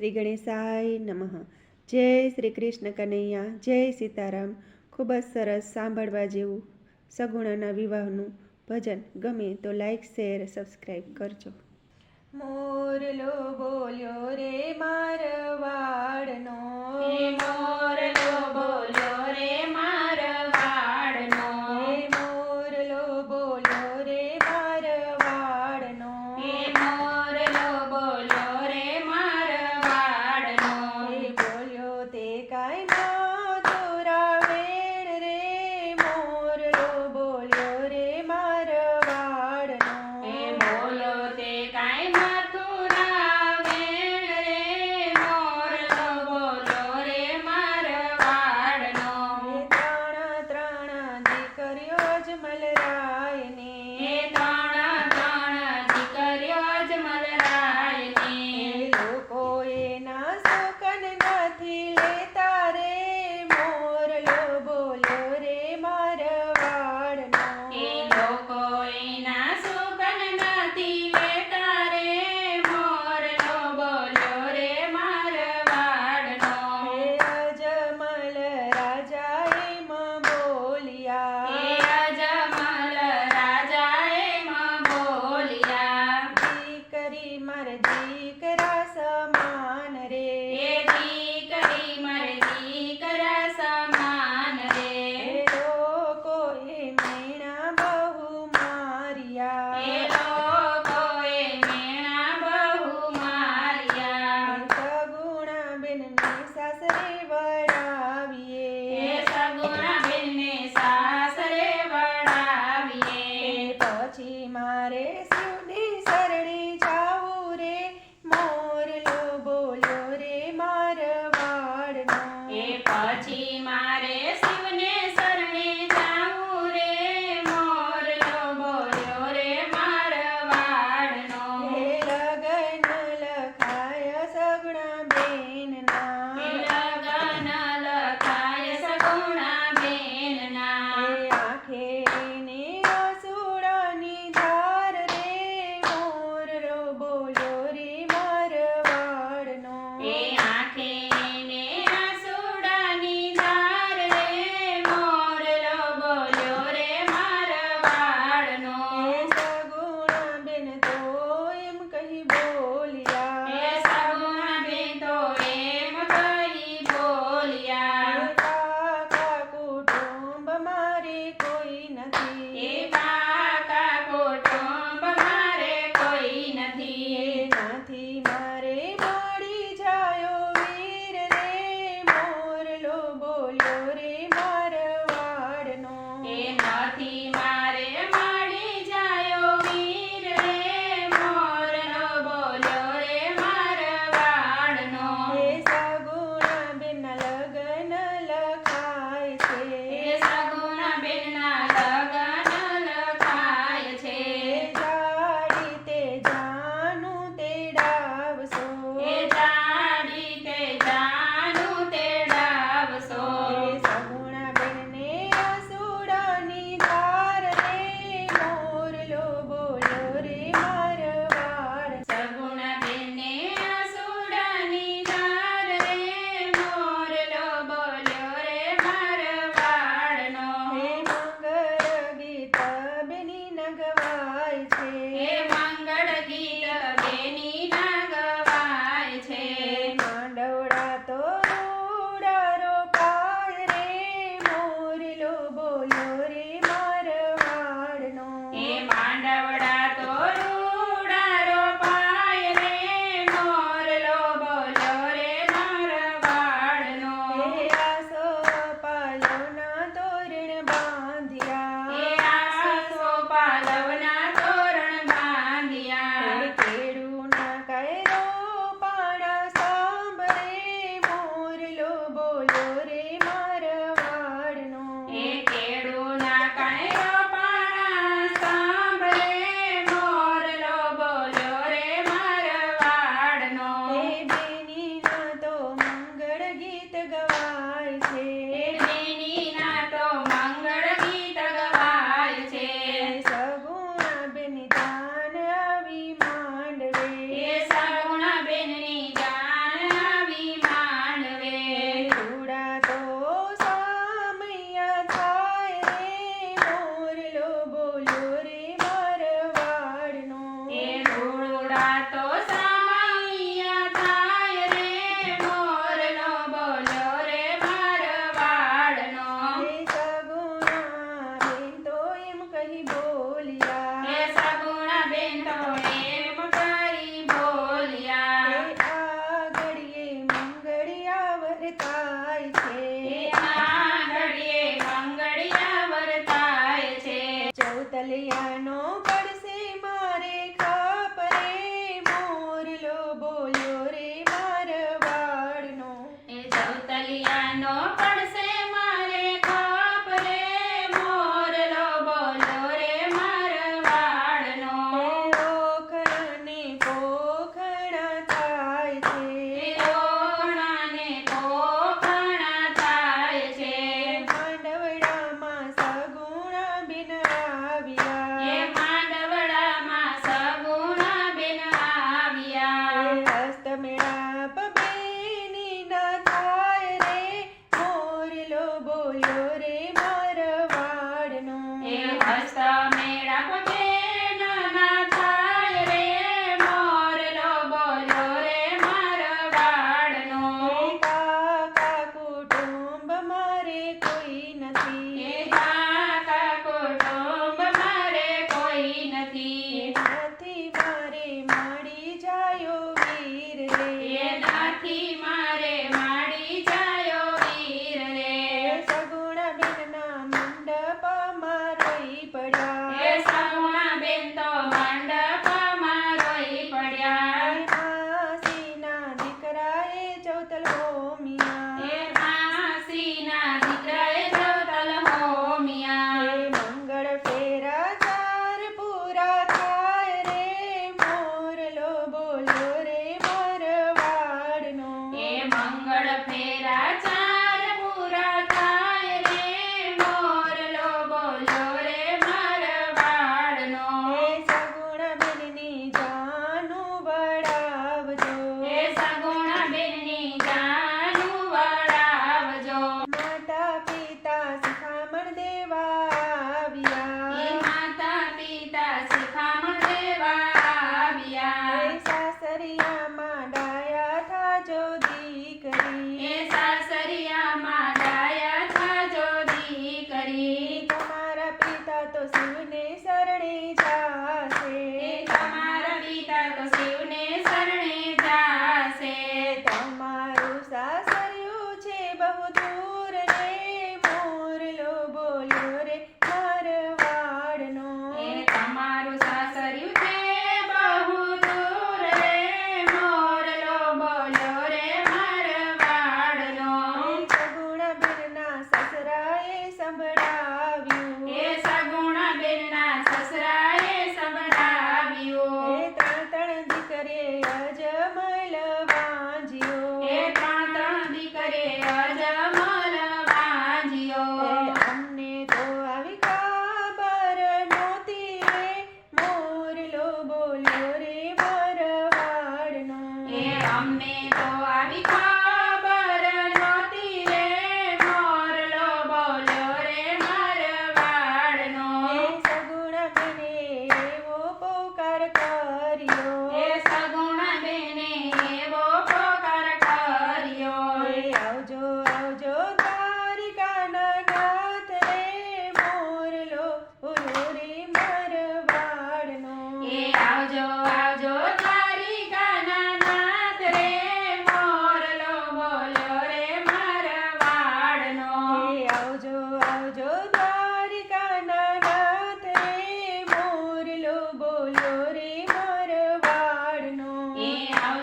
શ્રી ગણેશાય નમઃ. જય શ્રી કૃષ્ણ કનૈયા જય સીતારામ. ખૂબ જ સરસ સાંભળવા જેવું સગુણાના વિવાહનું ભજન. ગમે તો લાઈક શેર સબસ્ક્રાઈબ કરજો. મોરલો બોલ્યો રે મારવાડનો મોરલો બોલ્યો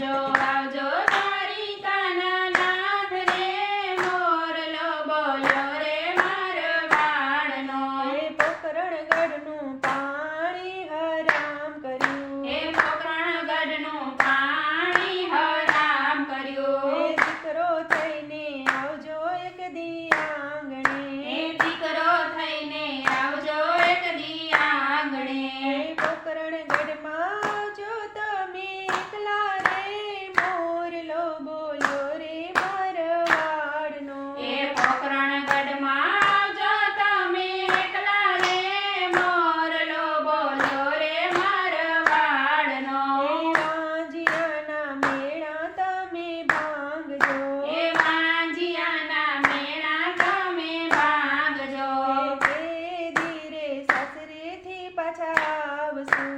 Mayo. પાછા આવશું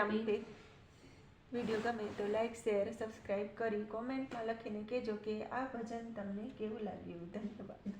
Ramdev video ગમે તો લાઈક શેર સબસ્ક્રાઈબ કરી કોમેન્ટમાં લખીને કહેજો કે આ ભજન તમને કેવું લાગ્યું? ધન્યવાદ.